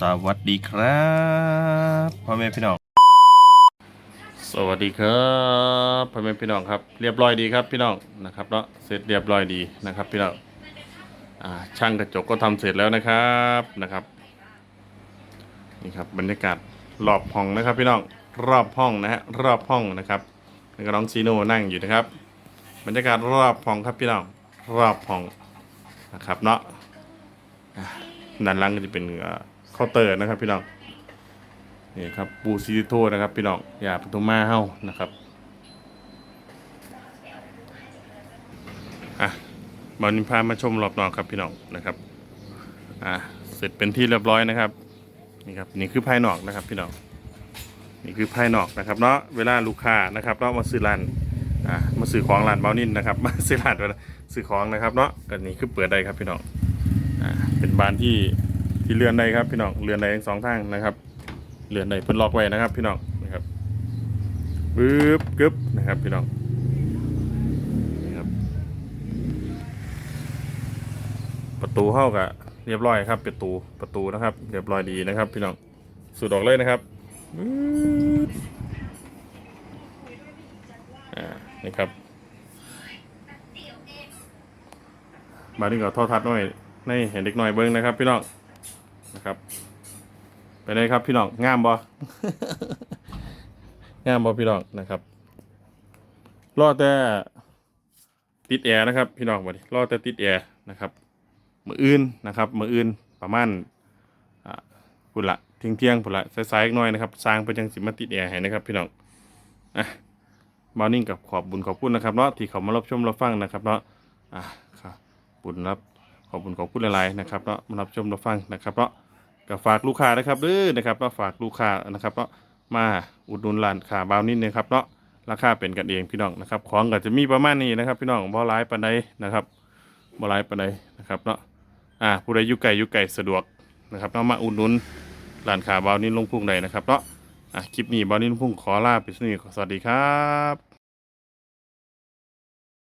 สวัสดีครับพ่อแม่พี่น้อง สวัสดีครับพ่อแม่พี่น้องครับ เรียบร้อยดีครับพี่น้องนะครับเนาะเสร็จเรียบร้อยดีนะครับพี่น้องอ่าช่างกระจกก็ทำเสร็จแล้วนะครับนะครับนี่ครับบรรยากาศรอบห้องนะครับ พี่น้องรอบห้องนะฮะรอบห้องนะครับแล้วก็น้องซีโน่นั่งอยู่นะครับ บรรยากาศรอบห้องครับพี่น้องรอบห้องนะครับเนาะด้านล่างก็จะเป็น เคาน์เตอร์นะครับ พี่น้องนี่ครับปูซิโทนะครับ พี่น้องอย่าปทุมมาเฮ้านะครับอะบอลนิพามาชมรอบนอกครับพี่น้องนะครับอะเสร็จเป็นที่เรียบร้อยนะครับนี่ครับนี่คือภายนอกนะครับ พี่น้องนี่คือภายนอกนะครับเนาะเวลาลูกค้านะครับเนาะมาซื้อร้านอะมาซื้อของร้านเบานินนะครับ มาซื้อร้านซื้อของนะครับเนาะก็นี่คือเปิดได้ครับพี่น้องอ่าเป็นบานที่ ที่เลื่อนได้ครับพี่น้องเลื่อนได้ทั้งสองทางนะครับเรือนใดเพิ่นล็อกไว้นะครับ พี่น้องนะครับปึ๊บกึบนะครับพี่น้องนี่ครับประตูเข้ากับเรียบร้อยครับประตูประตูนะครับ เรียบร้อยดีนะครับ พี่น้องสูดออกเลยนะครับปึ๊บอ่านี่ครับมาดึงกับท่อทัดหน่อยในเห็นเด็กหน่อยเบิ้งนะครับ พี่น้อง นะครับ ไปเลยครับพี่น้องงามบ่งามบ่พี่น้องนะครับรอแต่ติดแอร์นะครับ พี่น้องบ่ดิรอแต่ติดแอร์นะครับมืออื่นนะครับมืออื่นประมาณอ่าพุ่นละเที่ยงเที่ยงๆพุ่นละสายๆอีกหน่อยนะครับสร้างไปจังสิมาติดแอร์ให้นะครับ พี่น้องอะมานิ่งกับขอบบุญขอบคุณนะครับเนาะที่เขามารับชมรับฟังนะครับเนาะอะครับบุญรับ ขอบบุญขอบคุณหลายๆนะครับเนาะมารับชมรับฟังนะครับเนาะก็ฝากลูกค้านะครับเด้อนะครับเนาะฝากลูกค้านะครับเนาะมาอุดหนุนร้านค้าบาวนิดนะครับเนาะราคาเป็นกันเองพี่น้องนะครับของก็จะมีประมาณนี้นะครับ พี่น้องบ่หลายปานใดนะครับบ่หลายปานใดนะครับเนาะอ่าผู้ใดอยู่ไกลอยู่ไกลสะดวกนะครับเนาะมาอุดหนุนร้านค้าบาวนิดลงพุ่งใดนะครับเนาะอะคลิปนี้บาวนิดลงพุ่งขอลาไปสนี่สวัสดีครับ